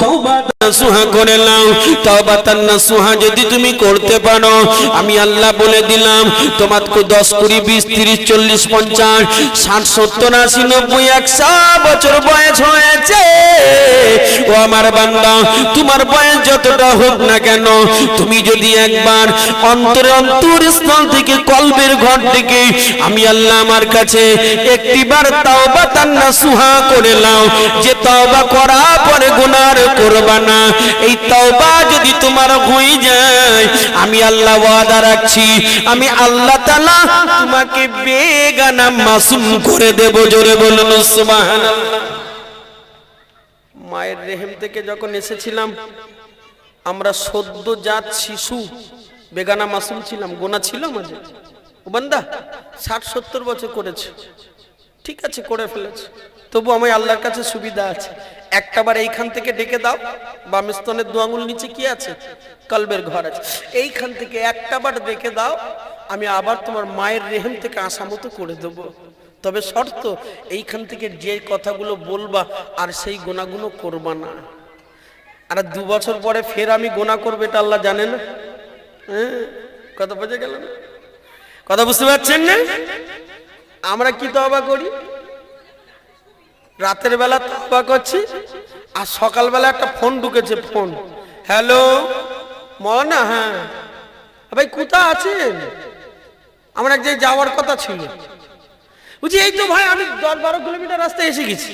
তওবা সুহা করে নাও, তওবা তান্না সুহা যদি তুমি করতে পারো, আমি আল্লাহ বলে দিলাম তোমাকে দশ কুড়ি, বিশ, তিরিশ, চল্লিশ, পঞ্চাশ, ষাট, সত্তর, আশি, নব্বই, একশো বছর বয়স হয়েছে। ও আমার বান্দা, তোমার বয়স যতটা হোক না কেন, তুমি যদি একবার অন্তরে অন্তর স্থল থেকে কলবের ঘর থেকে আমি আল্লাহ আমার কাছে একটিবার তাওবা তান্না সুহা করে নাও, যে তাওবা করা পরে গুনার করবা না। এই তাওবা যদি তোমার হয়ে যায়, আমি আল্লাহ ওয়াদা রাখছি, আমি আল্লাহ তাআলা তোমাকে বেগানা মাসুম করে দেব, জোরে বলুন, সুবহানাল্লাহ। মায়ের রেহেম থেকে যখন এসেছিলাম, আমরা সদ্য জাত শিশু, বেগানা মাসুম ছিলাম, গোনা ছিল মাঝে বান্দা, ষাট সত্তর বছর করেছে। ঠিক আছে, করে ফেলেছে। তবু আমি আল্লাহর কাছে সুবিধা আছে। একটাবার এইখান থেকে ডেকে দাও। বাম স্তনের দু আঙুল নিচে কি আছে? কলবের ঘর আছে। এইখান থেকে একটাবার ডেকে দাও। আমি আবার তোমার মায়ের রেহেম থেকে আসা মতো করে দেবো। তবে শর্ত, এইখান থেকে যে কথাগুলো বলবা আর সেই গোনাগুলো করবা না। আর দু বছর পরে ফের আমি গোনা করব এটা আল্লাহ জানে না। হ্যাঁ? কথা বোঝা গেল না? কথা বুঝতে পারছেন না? আমরা কি তবা করি? রাতের বেলা তবা করছি, আর সকালবেলা একটা ফোন ঢুকেছে, ফোন। হ্যালো? মনা হ্যাঁ। ভাই কোথা আছেন? আমার এক জায়গায় যাওয়ার কথা ছিল। বুঝি এই তো ভাই, আমি দশ বারো কিলোমিটার রাস্তায় এসে গেছি।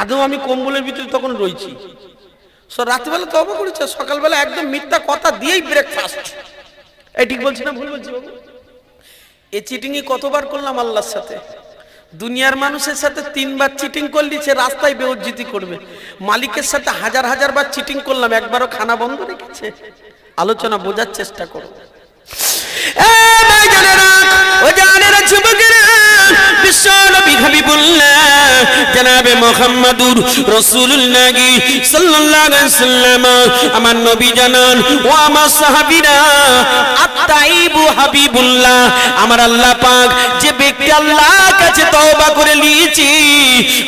আদৌ আমি কম্বলের ভিতরে তখন রয়েছি। সো রাত্রিবেলা তবা করেছে, সকালবেলা একদম মিথ্যা কথা দিয়েই ব্রেকফাস্ট এই ঠিক বলছি না, ভুল বলছি বাবু? এ চিটিংই কতবার করলাম আল্লাহর সাথে। দুনিয়ার মানুষের সাথে তিনবার চিটিং করলি, সে রাস্তায় বেউজ্জিতি করবে। মালিকের সাথে হাজার হাজার বার চিটিং করলাম, একবারও খানা বন্ধ রেখেছে। আলোচনা বোঝার চেষ্টা করো। ও জানেরা বিশ্বনবী হাবিবুল্লাহ, জনাবে সাল্লাল্লাহু আলাইহি সাল্লাম, আমার নবী জানান ও আমার সাহাবীরা আত্তাইবু হাবিবুল্লাহ আমার আল্লাহ পাক যে ব্যক্তি আল্লাহর কাছে তওবা করে নিয়েছি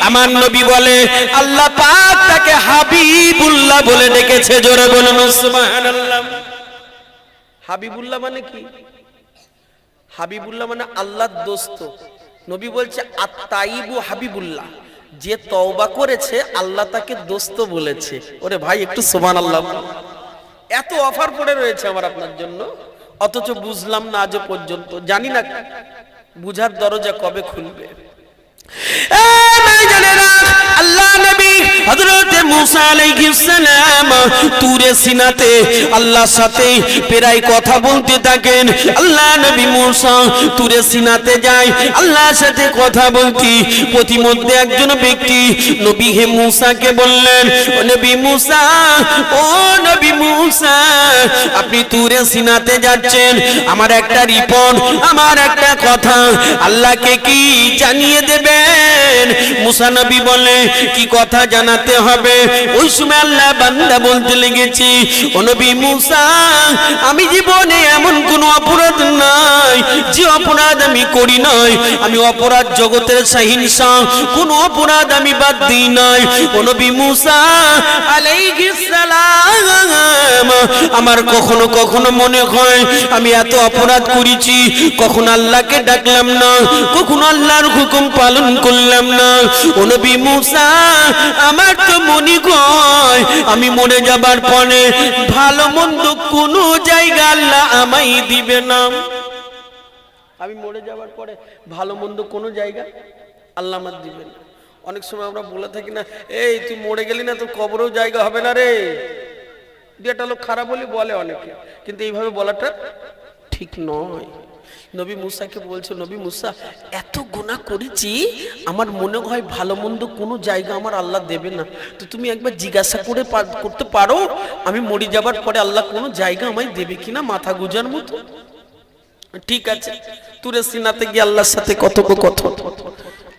আমার নবী বলে আল্লাহ পাক তাকে হাবিবুল্লাহ বলে ডেকেছে জোরে বলুন সুবহানাল্লাহ। হাবিবুল্লাহ মানে কি? হাবিবুল্লাহ মানে আল্লাহর দোস্ত। নবী বলছে আত্মাইবু হাবিবুল্লাহ, যে তওবা করেছে, আল্লাহ তাকে দোস্ত বলেছে। ওরে ভাই, একটু সোমান আল্লাহ এত অফার পড়ে রয়েছে আমার আপনার জন্য, অথচ বুঝলাম না আজ পর্যন্ত, জানি না বুঝার দরজা কবে খুলবে। আল্লাহ নবী হযরত মুসা আলাইহিস সালাম তুরে সিনাতে আল্লাহর সাথে প্রায় কথা বলতে থাকেন। আল্লাহ নবী মুসা তুরে সিনাতে যায়, আল্লাহর সাথে কথা বলতি। প্রতিমধ্যে একজন ব্যক্তি নবী হে মুসাকে বললেন, ও নবী মুসা, ও নবী মুসা, আপনি তুরে সিনাতে যাচ্ছেন। আমার একটা রিপোর্ট আমার একটা কথা, আল্লাহকে কি জানিয়ে দেবেন? মুসা নবী বলে, কি কথা জানাতে হবে। ওই সময় আল্লাহ বান্দা বলতে লেগেছি, ও নবী মুসা, আমি জীবনে এমন কোনো অপরাধ নাই, যে অপরাধ আমি করি নাই। আমি অপরাধ জগতের সহিংসা, কোনো অপরাধ আমি বাদ দিই নাই। ও নবী মুসা, আলাইহিস সালাম আমার কখনো কখনো মনে হয়, আমি এত অপরাধ করেছি, কখন আল্লাহকে ডাকলাম না, কখন আল্লাহর হুকুম পালন করলাম না। ও নবী মুসা, আমার তো মনে হয়, আমি মরে যাবার পরে ভালো মন্দ কোনো জায়গা আল্লাহ আমায় দিবে না। আমি মরে যাবার পরে ভালো মন্দ কোনো জায়গা আল্লাহ আমার দিবে না। অনেক সময় আমরা বলে থাকি না, এই, তুই মরে গেলি না, তোর কবরেও জায়গা হবে না রে। দু একটা লোক খারাপ বলে বলে অনেকে, কিন্তু এইভাবে বলাটা ঠিক নয়। নবী মুসাকে বলছে, নবী মুসা, এত গুনাহ করেছি, আমার মনে হয় ভালো মন্দ কোনো জায়গা আমার আল্লাহ দেবে না। তো তুমি একবার জিজ্ঞাসা করে করতে পারো, আমি মরে যাবার পরে আল্লাহ কোনো জায়গা আমায় দেবে কিনা মাথা গুজার মতো? ঠিক আছে, তুরে সিনাতে গিয়ে আল্লাহর সাথে কত কত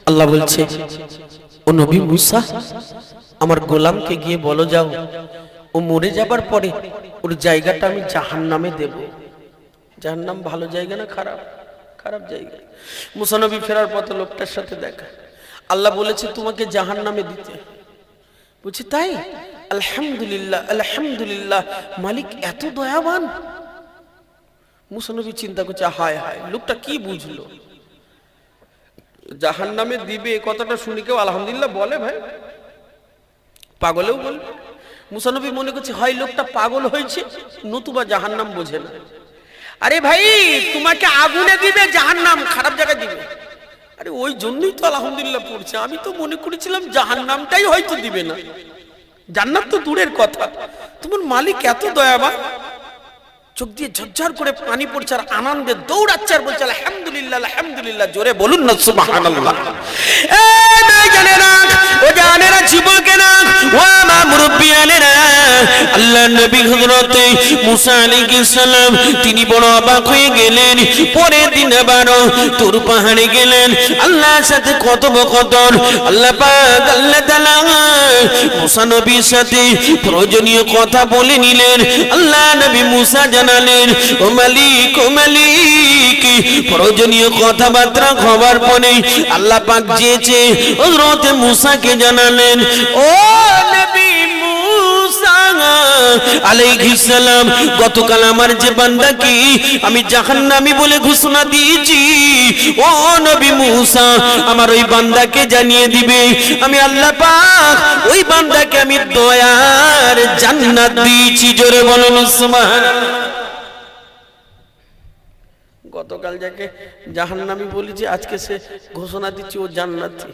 আল্লাহ বলছে, ও নবী মুসা, আমার গোলামকে গিয়ে বলো যাও ও মরে যাবার পরে ওর জায়গাটা আমি জাহান নামে দেব। জাহান নাম ভালো জায়গা না খারাপ? খারাপ জায়গা। মুসানবী ফেরার পথে লোকটার সাথে দেখা। আল্লাহ বলেছে, তোমাকে জাহান নামে দিতে। বলছি, তাই? আলহামদুলিল্লাহ আলহামদুলিল্লাহ, মালিক এত দয়াবান। মুসানবী চিন্তা করছে, হায় হায়, লোকটা কি বুঝলো? জাহান নামে দিবে, কথাটা শুনি কেউ আলহামদুলিল্লাহ বলে ভাই? পাগলেও বলবে। মুসানবী মনে করছে, হয়, লোকটা পাগল হয়েছে। নতুবা জাহান নাম বোঝে না। আরে ভাই, তোমাকে আগুনে দিবে জাহান নাম খারাপ জায়গায় দিবে। আরে ওই জন্যই তো আলহামদুলিল্লাহ পড়ছে। আমি তো মনে করেছিলাম জাহান নামটাই হয়তো দিবে না। জান্নাত তো দূরের কথা। তোমার মালিক এত দয়াবান। চোখ দিয়ে ঝরঝর করে পানি পড়ছে আর আনন্দে দৌড়াচ্ছে আর বলছে, আলহামদুলিল্লাহ আলহামদুলিল্লাহ। জোরে বলুন না, সুবহানাল্লাহ। এ মেয়েজানেরা ও জানেরা যুবকেরা ও হয়ে গেলেন। পাহাড়ে গেলেন। আল্লাহর সাথে আল্লাহ আল্লাহ সাথে প্রয়োজনীয় কথা বলে নিলেন। আল্লাহ নবী মুসা জানালেন, ও মালিক ও মালিক, প্রয়োজনীয় কথাবার্তা হবার পরে আল্লাহ পাক যেচে হযরত মুসাকে জানালেন, ও নবী মুসা আলাইহিস সালাম, গতকাল আমার যে বান্দাকে আমি জাহান্নামী বলে ঘোষণা দিয়েছি, ও নবী আমার ওই বান্দাকে জানিয়ে দিবে, আমি আল্লাহ পাক ওই বান্দাকে আমি দয়ার জান্নাত দিয়েছি, জোরে বলুন সুবহানাল্লাহ। গতকাল যাকে বলেছি, আজকে সে ঘোষণা দিচ্ছে ও জান্নাতি।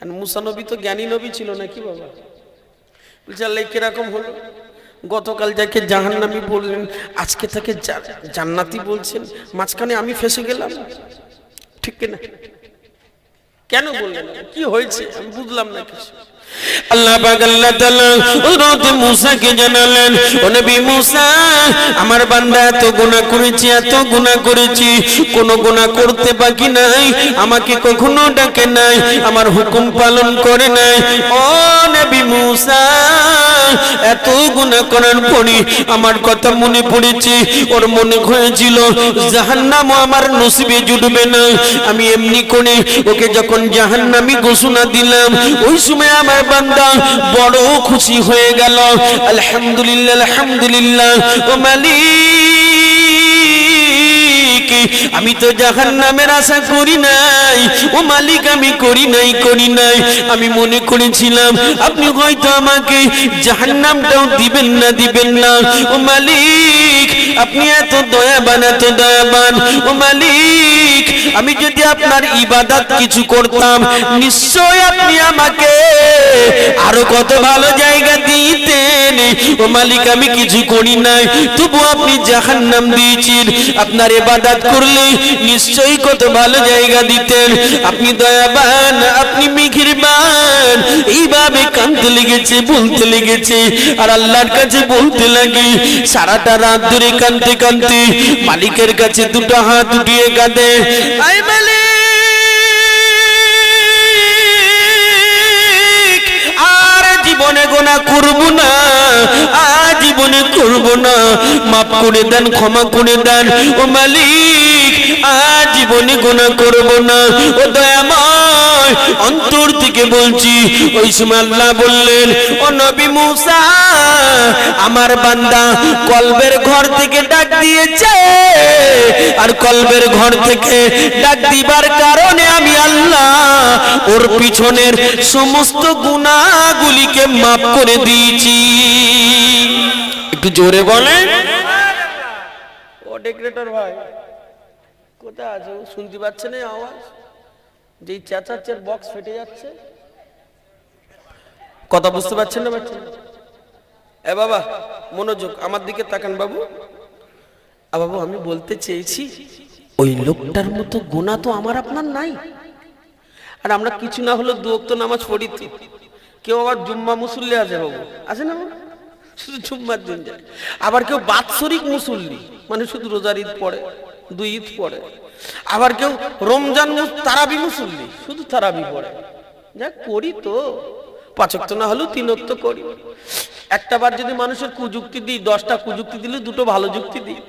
আর মুসা নবী তো জ্ঞানী নবী ছিল নাকি বাবা? বলছে কীরকম হলো? গতকাল যাকে জাহান্নামি বললেন, আজকে তাকে জান্নাতি বলছেন, মাঝখানে আমি ফেসে গেলাম। ঠিক কিনা? কেন বললেন? কি হয়েছে? আমি বুঝলাম না কিছু। আল্লাহ পাক আল্লাহ তাআলা হযরত মুসাকে জানালেন, ও নবী মুসা, আমার বান্দা এত গুনাহ করেছে, এত গুনাহ করেছি, কোন গুনাহ করতে বাকি নাই, আমাকে কখনো ডাকে নাই, আমার হুকুম পালন করে নাই। ও নবী মূসা এত গুণা করার পরে আমার কথা মনে পড়েছে, ওর মনে হয়েছিল, জাহান্নামও আমার নসিবে জুটবে না। আমি এমনি করে ওকে যখন জাহান্নামি ঘোষণা দিলাম, ওই সময় আমার বান্দা বড় খুশি হয়ে গেল। আলহামদুলিল্লাহ আলহামদুলিল্লাহ, ও মালিক। আমি তো জাহান নামের আশা করি নাই। ও মালিক, আমি করি নাই করি নাই। আমি মনে করেছিলাম, আপনি হয়তো আমাকে জাহান নামটাও দিবেন না দিবেন না। ও মালিক, আপনি এত দয়াবান এত দয়াবান। ও মালিক, আমি যদি আপনার ইবাদত কিছু করতাম নিশ্চয় আপনি আমাকে আরও কত ভালো জায়গা দিতেন। ও মালিক, আমি কিছু করি নাই। তবু আপনি জাহান নাম দিয়েছেন। আপনার ইবাদত করলে নিশ্চয়ই কত ভালো জায়গা দিতেন। আপনি দয়াবান, আপনি মিঘিরবান এইভাবে কাঁদতে লেগেছে, বলতে লেগেছে, আর আল্লাহর কাছে বলতে লাগে, সারাটা রাত ধরে কাঁদতে কাঁদতে মালিকের কাছে দুটো হাত উঠিয়ে কাঁদে। আই করব না আর জীবনে করব না। মাফ করে দেন, ক্ষমা করে দেন। ও মালিক আর জীবনে গোনা করব না। ও দয়াময়, অন্তর থেকে বলছি, ওই সময় আল্লাহ বললেন, ও নবী মুসা, আমার বান্দা কলবের ঘর থেকে ডাক দিয়েছে। আর কলবের ঘর থেকে ডাক দিবার কারণে আমি আল্লাহ ওর পিছনের সমস্ত গুণাগুলিকে মাফ করে দিয়েছি। একটু জোরে যাচ্ছে? কথা বুঝতে পারছেন না বাবা, মনোযোগ, আমার দিকে তাকান বাবু। বাবু, আমি বলতে চেয়েছি, ওই লোকটার মতো গোনা তো আমার আপনার নাই। আর আমরা কিছু না হলেও দু অক্ত নামাজ পড়ি তো। কেউ আবার জুম্মা মুসল্লি আছে বাবু। আছে না? শুধু জুম্মার দিন যায়। আবার কেউ বাৎসরিক মুসল্লি মানে শুধু রোজার ঈদ পড়ে, দুই ঈদ পড়ে। আবার কেউ রমজান তারাবি মুসল্লি, শুধু তারাবি পড়ে। যা করি তো পাঁচক তো না হলেও তিনক তো করি। একটা বার যদি মানুষের কুযুক্তি দিই, দশটা কুযুক্তি দিলে দুটো ভালো যুক্তি দিই।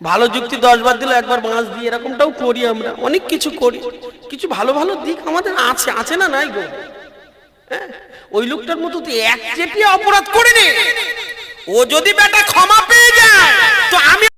ভালো যুক্তি দশবার দিল একবার বাঁশ দিয়ে এরকমটাও করি আমরা। অনেক কিছু করি। কিছু ভালো ভালো দিক আমাদের আছে। আছে না নাই গো? হ্যাঁ? ওই লোকটার মতো তুই এক চেপিয়ে অপরাধ করে নে ও যদি বেটা ক্ষমা পেয়ে যায়, তো আমি